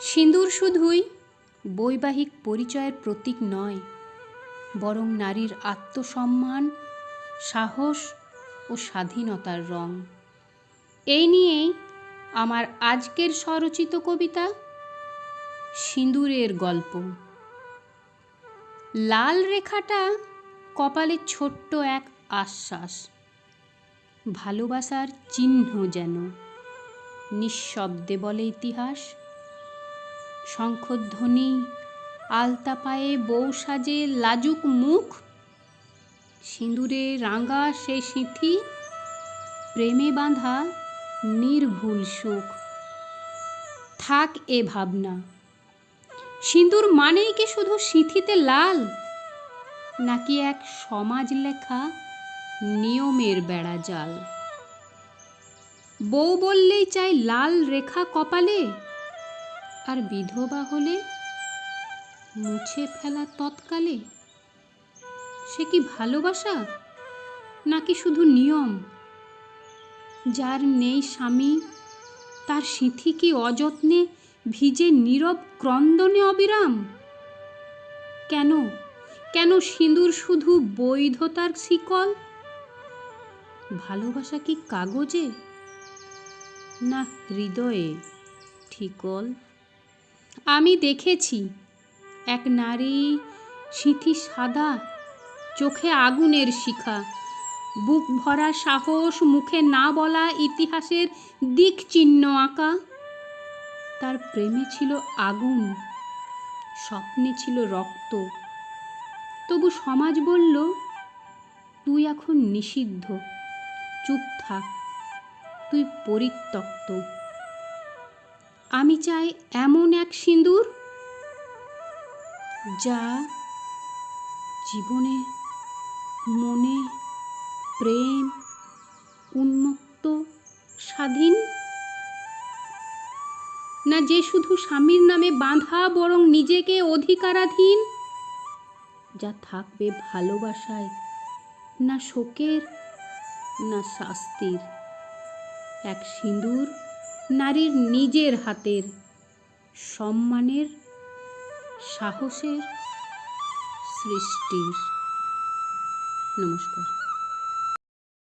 সিঁদুর শুধুই বৈবাহিক পরিচয়ের প্রতীক নয়, বরং নারীর আত্মসম্মান, সাহস ও স্বাধীনতার রং। এই নিয়েই আমার আজকের স্বরচিত কবিতা সিঁদুরের গল্প। লাল রেখাটা কপালে ছোট্ট এক আশ্বাস, ভালোবাসার চিহ্ন যেন, নিঃশব্দে বলে ইতিহাস। শঙ্খধ্বনি আলতা পায়ে বউ সাজে লাজুক মুখ, সিঁদুরে রাঙা সে সিঁথি, প্রেমে বাঁধা নির্ভুল সুখ। থাক এ ভাবনা। সিঁদুর মানেই কি শুধু সিঁথিতে লাল? নাকি এক সমাজ লেখা নিয়মের বেড়া জাল? বউ বললেই চাই লাল রেখা কপালে আর বিধবা হলে? মুছে ফেলা তৎকালে? সে কি ভালোবাসা? নাকি শুধু নিয়ম? যার নেই স্বামী, তার সিঁথি কি অযত্নে ভিজে নীরব ক্রন্দনে অবিরাম? কেন? কেন সিঁদুর শুধু বৈধতার শিকল? ভালোবাসা কি কাগজে? না হৃদয়ে ঠিকল? আমি দেখেছি। এক নারী সিঁথি সাদা, চোখে আগুনের শিখা। বুক ভরা সাহস, মুখে না বলা ইতিহাসের দিক চিহ্ন আঁকা। তার প্রেমে ছিল আগুন, স্বপ্নে ছিল রক্ত। তবু সমাজ বলল, তুই এখন নিষিদ্ধ। চুপ থাক। তুই পরিত্যক্ত। আমি চাই এমন এক সিঁদুর যা জীবনে মনে, প্রেম উন্মুক্ত স্বাধীন। না যে শুধু স্বামীর নামে বাঁধা, বরং নিজেকে অধিকারাধীন, যা থাকবে ভালোবাসায়, না শোকের, না শাস্তির। এক সিঁদুর নারীর নিজের হাতের সম্মানের সাহসের সৃষ্টির। নমস্কার।